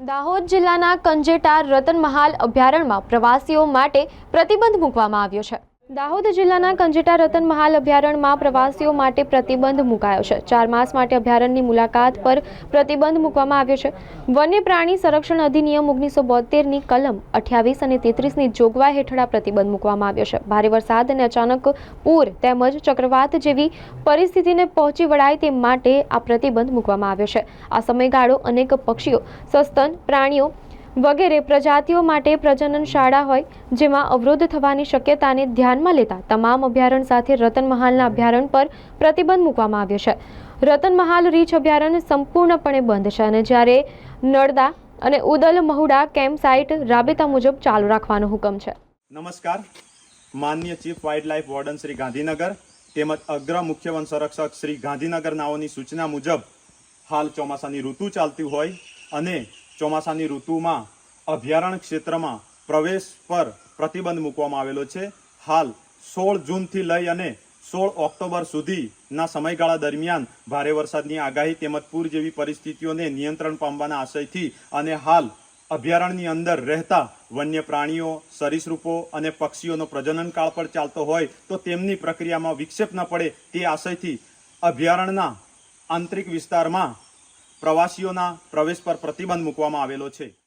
દાહોદ જિલ્લાના કંજેટાર રતનમહાલ અભયારણ્યમાં પ્રવાસીઓ માટે પ્રતિબંધ મૂકવામાં આવ્યો છે. દાહોદ જિલ્લાના કંજેટા રતનમહાલ અભયારણ્યમાં પ્રવાસીઓ માટે પ્રતિબંધ મુકાયો છે. ચાર માસ માટે અભયારણ્યની મુલાકાત પર પ્રતિબંધ મૂકવામાં આવ્યો છે. વન્ય પ્રાણી સંરક્ષણ અધિનિયમ ઓગણીસો બોતેરની કલમ અઠ્યાવીસ અને તેત્રીસની જોગવાઈ હેઠળ આ પ્રતિબંધ મૂકવામાં આવ્યો છે. ભારે વરસાદ અને અચાનક પૂર તેમજ ચક્રવાત જેવી પરિસ્થિતિને પહોંચી વળાય તે માટે આ પ્રતિબંધ મૂકવામાં આવ્યો છે. આ સમયગાળો અનેક પક્ષીઓ, સસ્તન પ્રાણીઓ વગેરે પ્રજાતિઓ માટે પ્રજનન શાળા હોય, જેમાં અવરોધ થવાની શક્યતાને ધ્યાનમાં લેતા તમામ અભયારણ્ય સાથે રતનમહાલના અભયારણ્ય પર પ્રતિબંધ મૂકવામાં આવ્યો છે. રતનમહાલ રીછ અભયારણ્ય સંપૂર્ણપણે બંધ છે અને જ્યારે નળદા અને ઉદલ મહુડા કેમ્પ સાઇટ રાબેતા મુજબ ચાલુ રાખવાનો હુકમ છે. નમસ્કાર. માન્ય chief wildlife warden Shri Gandhinagar તેમજ અગ્ર મુખ્ય વન સંરક્ષક શ્રી ગાંધીનગર નાઓની સૂચના મુજબ હાલ ચોમાસાની ઋતુ ચાલતી હોય અને ચોમાસાની ઋતુમાં અભયારણ્ય ક્ષેત્રમાં પ્રવેશ પર પ્રતિબંધ મૂકવામાં આવેલો છે. હાલ સોળ જૂનથી લઈ અને સોળ ઓક્ટોબર સુધીના સમયગાળા દરમિયાન ભારે વરસાદની આગાહી તેમજ પૂર જેવી પરિસ્થિતિઓને નિયંત્રણ પામવાના આશયથી અને હાલ અભયારણ્યની અંદર રહેતા વન્ય પ્રાણીઓ સરીસૃપો અને પક્ષીઓનો પ્રજનનકાળ પણ ચાલતો હોય તો તેમની પ્રક્રિયામાં વિક્ષેપ ન પડે તે આશયથી અભયારણ્યના આંતરિક વિસ્તારમાં પ્રવાસીઓના પ્રવેશ પર પ્રતિબંધ મૂકવામાં આવેલો છે.